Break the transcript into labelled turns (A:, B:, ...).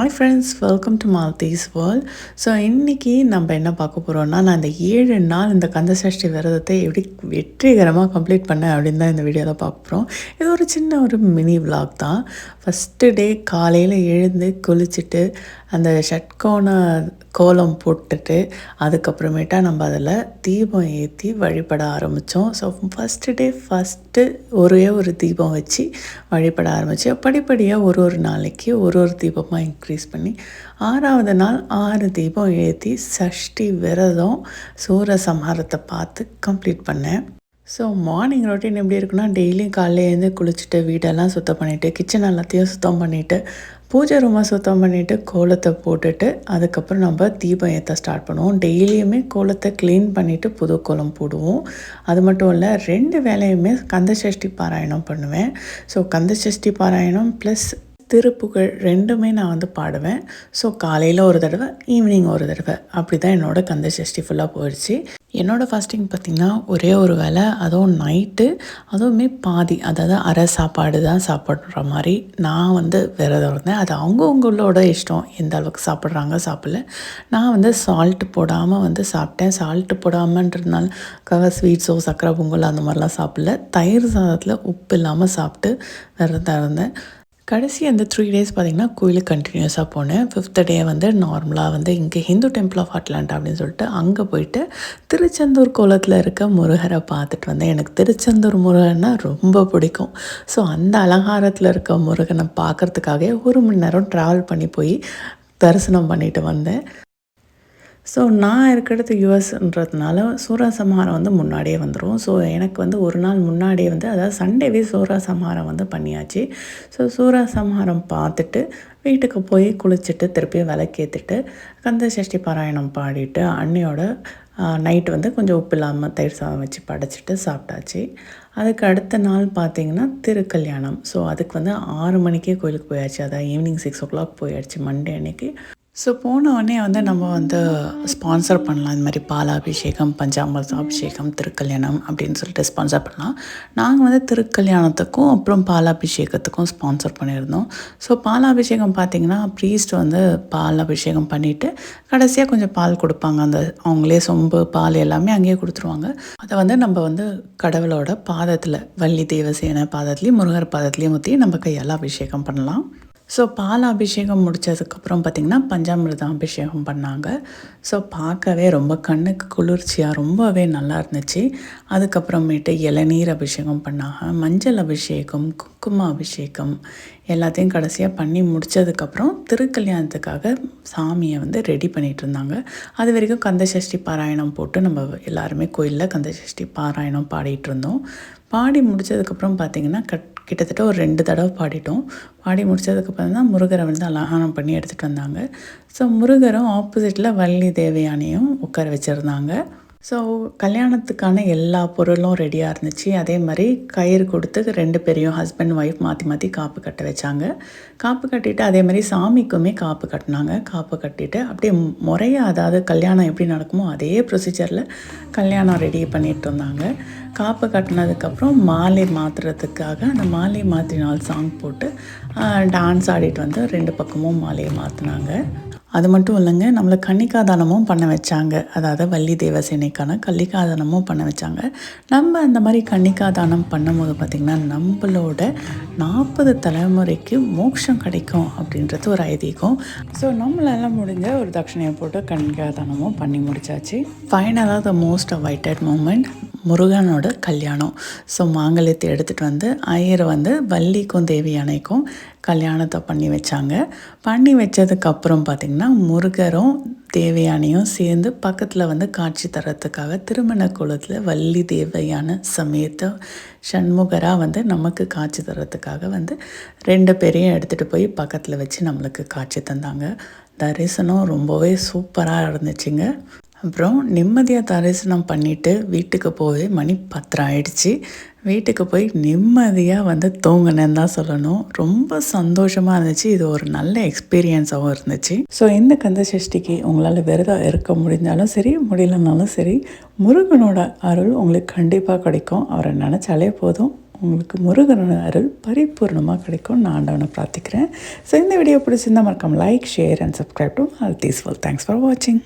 A: Hi friends welcome to Maldives world so இன்றைக்கி நம்ம என்ன பார்க்க போகிறோம்னா நான் இந்த ஏழு நாள் இந்த கந்தசஷ்டி விரதத்தை எப்படி வெற்றிகரமாக கம்ப்ளீட் பண்ணேன் அப்படின்னு தான் இந்த வீடியோவில் பார்க்க போகிறோம் இது ஒரு சின்ன ஒரு மினி விளாக் தான். ஃபஸ்ட்டு டே காலையில் எழுந்து குளிச்சுட்டு அந்த ஷட்கோண கோலம் போட்டுட்டு அதுக்கப்புறமேட்டா நம்ம அதில் தீபம் ஏற்றி வழிபட ஆரம்பித்தோம் ஸோ ஃபஸ்ட்டு டே ஃபஸ்ட்டு ஒரே ஒரு தீபம் வச்சு வழிபட ஆரம்பித்து படிப்படியாக ஒரு ஒரு நாளைக்கு ஒரு ஒரு தீபமாக இன்க்ரீஸ் பண்ணி ஆறாவது நாள் ஆறு தீபம் ஏற்றி சஷ்டி விரதம் சூரசம்ஹாரத்தை பார்த்து கம்ப்ளீட் பண்ணேன். ஸோ மார்னிங் ரொட்டீன் எப்படி இருக்குன்னா டெய்லியும் காலையிலேருந்து குளிச்சுட்டு வீடெல்லாம் சுத்தம் பண்ணிவிட்டு கிச்சன் எல்லாத்தையும் சுத்தம் பண்ணிவிட்டு பூஜை ரூமை சுத்தம் பண்ணிவிட்டு கோலத்தை போட்டுட்டு அதுக்கப்புறம் நம்ம தீபம் ஏற்ற ஸ்டார்ட் பண்ணுவோம். டெய்லியுமே கோலத்தை க்ளீன் பண்ணிவிட்டு புது கோலம் போடுவோம். அது மட்டும் இல்லை ரெண்டு வேலையுமே கந்தசஷ்டி பாராயணம் பண்ணுவேன். ஸோ கந்தசஷ்டி பாராயணம் ப்ளஸ் திருப்புகழ் ரெண்டுமே நான் வந்து பாடுவேன். ஸோ காலையில் ஒரு தடவை ஈவினிங் ஒரு தடவை. அப்படி தான் என்னோடய கந்த சஷ்டி ஃபுல்லாக போயிடுச்சு. என்னோடய ஃபாஸ்டிங் பார்த்திங்கன்னா ஒரே ஒரு வேளை அதுவும் நைட்டு அதுவுமே பாதி அதாவது அரை சாப்பாடு தான் சாப்பிட்ற மாதிரி நான் வந்து விரதம் இருந்தேன். அது அவங்கவுங்களோட இஷ்டம் எந்த அளவுக்கு சாப்பிட்றாங்க சாப்பிடல. நான் வந்து சால்ட்டு போடாமல் வந்து சாப்பிட்டேன். சால்ட்டு போடாமன்றதுனால கவ ஸ்வீட்ஸோ சக்கரை பொங்கல் அந்த மாதிரிலாம் சாப்பிடல. தயிர் சாதத்தில் உப்பு இல்லாமல் சாப்பிட்டு விரதம் இருந்தேன். கடைசி அந்த த்ரீ டேஸ் பார்த்திங்கன்னா கோயிலுக்கு கண்டினியூஸாக போனேன். ஃபிஃப்த் டே வந்து நார்மலாக வந்து இங்கே ஹிந்து டெம்பிள் ஆஃப் அட்லாண்டா அப்படின்னு சொல்லிட்டு அங்கே போயிட்டு திருச்செந்தூர் கோலத்தில் இருக்க முருகரை பார்த்துட்டு வந்தேன். எனக்கு திருச்செந்தூர் முருகன்னா ரொம்ப பிடிக்கும். ஸோ அந்த அலங்காரத்தில் இருக்க முருகனை பார்க்குறதுக்காகவே ஒரு மணி நேரம் ட்ராவல் பண்ணி போய் தரிசனம் பண்ணிட்டு வந்தேன். ஸோ நான் இருக்கிறது யூஎஸ்ன்றதுனால சூரசம்ஹாரம் வந்து முன்னாடியே வந்துடும் ஸோ எனக்கு வந்து ஒரு நாள் முன்னாடியே வந்து அதாவது சண்டேவே சூரசம்ஹாரம் வந்து பண்ணியாச்சு. ஸோ சூரசம்ஹாரம் பார்த்துட்டு வீட்டுக்கு போய் குளிச்சுட்டு திருப்பி விளக்கேற்றிட்டு கந்த சஷ்டி பாராயணம் பாடிட்டு அன்னையோட நைட்டு வந்து கொஞ்சம் உப்பு இல்லாமல் தயிர் சாதம் வச்சு படைச்சிட்டு சாப்பிட்டாச்சு. அதுக்கு அடுத்த நாள் பார்த்திங்கன்னா திருக்கல்யாணம். ஸோ அதுக்கு வந்து ஆறு மணிக்கே கோயிலுக்கு போயாச்சு. அதான் ஈவினிங் சிக்ஸ் ஓ கிளாக் போயாச்சு மண்டே அன்னைக்கு. ஸோ போனவுடனே வந்து நம்ம வந்து ஸ்பான்சர் பண்ணலாம். இந்த மாதிரி பாலாபிஷேகம் பஞ்சாமிர்த அபிஷேகம் திருக்கல்யாணம் அப்படின்னு சொல்லிட்டு ஸ்பான்சர் பண்ணலாம். நாங்கள் வந்து திருக்கல்யாணத்துக்கும் அப்புறம் பாலாபிஷேகத்துக்கும் ஸ்பான்சர் பண்ணியிருந்தோம். ஸோ பாலாபிஷேகம் பார்த்திங்கன்னா ப்ரீஸ்ட் வந்து பால் அபிஷேகம் பண்ணிவிட்டு கடைசியாக கொஞ்சம் பால் கொடுப்பாங்க. அந்த அவங்களே சொம்பு பால் எல்லாமே அங்கேயே கொடுத்துருவாங்க. அதை வந்து நம்ம வந்து கடவுளோட பாதத்தில் வள்ளி தேவசேன பாதத்துலேயும் முருகர் பாதத்துலேயும் ஊற்றி நம்ம கையால் அபிஷேகம் பண்ணலாம். ஸோ பால் அபிஷேகம் முடித்ததுக்கப்புறம் பார்த்திங்கன்னா பஞ்சாமிர்தம் அபிஷேகம் பண்ணாங்க. ஸோ பார்க்கவே ரொம்ப கண்ணுக்கு குளிர்ச்சியாக ரொம்பவே நல்லா இருந்துச்சு. அதுக்கப்புறமேட்டு இளநீர் அபிஷேகம் பண்ணாங்க. மஞ்சள் அபிஷேகம் குங்கும அபிஷேகம் எல்லாத்தையும் கடைசியாக பண்ணி முடித்ததுக்கப்புறம் திருக்கல்யாணத்துக்காக சாமியை வந்து ரெடி பண்ணிகிட்டு இருந்தாங்க. அது வரைக்கும் கந்தசஷ்டி பாராயணம் போட்டு நம்ம எல்லாருமே கோயிலில் கந்தசஷ்டி பாராயணம் பாடிட்டு இருந்தோம். பாடி முடித்ததுக்கப்புறம் பார்த்திங்கன்னா கட் கிட்டத்தட்ட ஒரு ரெண்டு தடவை பாடிட்டோம். பாடி முடித்ததுக்கப்புறம் தான் முருகரை வந்து அலங்காரம் பண்ணி எடுத்துகிட்டு வந்தாங்க. ஸோ முருகரும் ஆப்போசிட்டில் வள்ளி தேவயானையும் உட்கார வச்சுருந்தாங்க. ஸோ கல்யாணத்துக்கான எல்லா பொருளும் ரெடியாக இருந்துச்சு. அதே மாதிரி கயிறு கொடுத்து ரெண்டு பேரையும் ஹஸ்பண்ட் ஒய்ஃப் மாற்றி மாற்றி காப்பு கட்ட வச்சாங்க. காப்பு கட்டிட்டு அதே மாதிரி சாமிக்குமே காப்பு கட்டினாங்க. காப்பு கட்டிட்டு அப்படியே முறையாக அதாவது கல்யாணம் எப்படி நடக்குமோ அதே ப்ரொசீஜரில் கல்யாணம் ரெடி பண்ணிட்டு இருந்தாங்க. காப்பு கட்டினதுக்கப்புறம் மாலை மாற்றுறதுக்காக அந்த மாலை மாற்றினால் சாங் போட்டு டான்ஸ் ஆடிட்டு வந்து ரெண்டு பக்கமும் மாலையை மாற்றினாங்க அது மட்டும் இல்லைங்க நம்மளை கன்னிகாதானமும் பண்ண வச்சாங்க. அதாவது வள்ளி தேவசேனைக்கான கன்னிகாதானமும் பண்ண வச்சாங்க. நம்ம அந்த மாதிரி கன்னிகாதானம் பண்ணும்போது பார்த்திங்கன்னா நம்மளோட நாற்பது தலைமுறைக்கு மோட்சம் கிடைக்கும் அப்படின்றது ஒரு ஐதீகம். ஸோ நம்மளால முடிஞ்ச ஒரு தட்சணையை போட்டு கன்னிக்காதானமும் பண்ணி முடிச்சாச்சு. ஃபைனலாக த மோஸ்ட் அவைட்டட் மூமெண்ட் முருகனோட கல்யாணம். ஸோ மாங்கல்யத்தை எடுத்துகிட்டு வந்து ஐயர் வந்து வள்ளிக்கும் தேவியானைக்கும் கல்யாணத்தை பண்ணி வச்சாங்க. பண்ணி வச்சதுக்கப்புறம் பார்த்திங்கன்னா முருகரும் தேவயானையும் சேர்ந்து பக்கத்தில் வந்து காட்சி தரத்துக்காக திருமண குளத்தில் வள்ளி தேவையான சமயத்தை சண்முகராக வந்து நமக்கு காட்சி தரத்துக்காக வந்து ரெண்டு பேரையும் எடுத்துகிட்டு போய் பக்கத்தில் வச்சு நம்மளுக்கு காட்சி தந்தாங்க. தரிசனம் ரொம்பவே சூப்பராக இருந்துச்சுங்க. அப்புறம் நிம்மதியாக தரிசனம் பண்ணிவிட்டு வீட்டுக்கு போய் மணி பத்திரம் ஆயிடுச்சு. வீட்டுக்கு போய் நிம்மதியாக வந்து தூங்கினேன்னு தான் சொல்லணும். ரொம்ப சந்தோஷமாக இருந்துச்சு. இது ஒரு நல்ல எக்ஸ்பீரியன்ஸாகவும் இருந்துச்சு. ஸோ இந்த கந்த சஷ்டிக்கு உங்களால் விரதம் இருக்க முடிஞ்சாலும் சரி முடியலனாலும் சரி முருகனோட அருள் உங்களுக்கு கண்டிப்பாக கிடைக்கும். அவரை நினச்சாலே போதும். உங்களுக்கு முருகனோட அருள் பரிபூர்ணமாக கிடைக்கும் நான் ஆண்டவனை பிரார்த்திக்கிறேன். ஸோ இந்த வீடியோ பிடிச்சிருந்தா மறக்காம like share and subscribe to all these well thanks for வாட்சிங்